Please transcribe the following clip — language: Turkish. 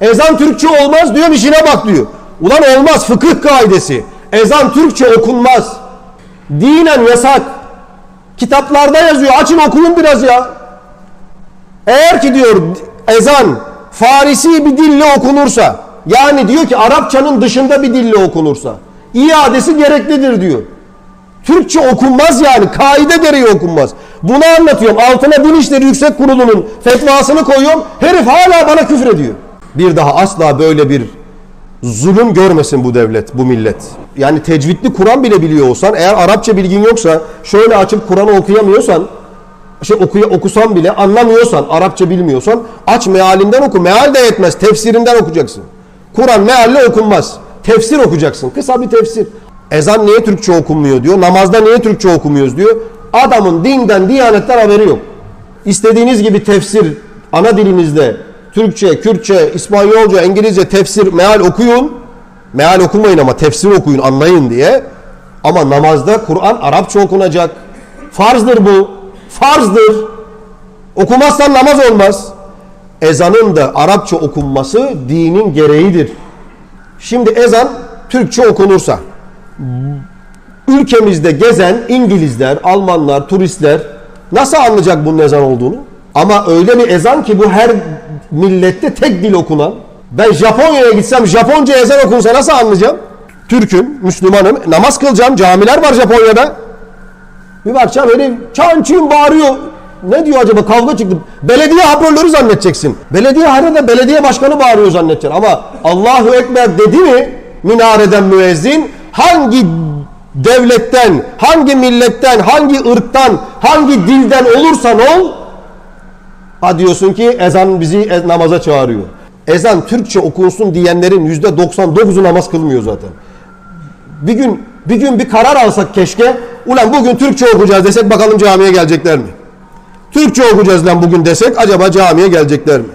Ezan Türkçe olmaz diyor işine bak diyor. Ulan olmaz fıkıh kaidesi. Ezan Türkçe okunmaz. Dinen yasak. Kitaplarda yazıyor. Açın okuyun biraz ya. Eğer ki diyor ezan Farisi bir dille okunursa yani diyor ki Arapçanın dışında bir dille okunursa iadesi gereklidir diyor. Türkçe okunmaz yani. Kaide gereği okunmaz. Bunu anlatıyorum. Altına Din İşleri Yüksek Kurulu'nun fetvasını koyuyorum. Herif hala bana küfür ediyor. Bir daha asla böyle bir zulüm görmesin bu devlet, bu millet. Yani tecvidli Kur'an bile biliyor olsan, eğer Arapça bilgin yoksa, şöyle açıp Kur'an'ı okuyamıyorsan, şey okuya, okusan bile anlamıyorsan, Arapça bilmiyorsan, aç mealinden oku. Meal de yetmez, tefsirinden okuyacaksın. Kur'an mealle okunmaz. Tefsir okuyacaksın. Kısa bir tefsir. Ezan niye Türkçe okunmuyor diyor. Namazda niye Türkçe okumuyoruz diyor. Adamın dinden, diyanetten haberi yok. İstediğiniz gibi tefsir ana dilinizde Türkçe, Kürtçe, İspanyolca, İngilizce tefsir, meal okuyun. Meal okumayın ama tefsir okuyun anlayın diye. Ama namazda Kur'an Arapça okunacak. Farzdır bu. Farzdır. Okumazsan namaz olmaz. Ezanın da Arapça okunması dinin gereğidir. Şimdi ezan Türkçe okunursa ülkemizde gezen İngilizler, Almanlar, turistler nasıl anlayacak bunun ezan olduğunu? Ama öyle bir ezan ki bu her millette tek dil okunan. Ben Japonya'ya gitsem Japonca ezan okunsa nasıl anlayacağım? Türk'üm, Müslümanım, namaz kılacağım, camiler var Japonya'da. Bir bakacağım öyle çan bağırıyor. Ne diyor acaba kavga çıktı. Belediye hoparlörü zannedeceksin. Belediye harada belediye başkanı bağırıyor zannedeceksin. Ama Allahu Ekber dedi mi minareden müezzin hangi devletten, hangi milletten, hangi ırktan, hangi dilden olursan ol ha diyorsun ki ezan bizi e- namaza çağırıyor. Ezan Türkçe okunsun diyenlerin yüzde 99'u namaz kılmıyor zaten. Bir gün bir gün bir karar alsak keşke. Ulan bugün Türkçe okuyacağız desek bakalım camiye gelecekler mi? Türkçe okuyacağız lan bugün desek acaba camiye gelecekler mi?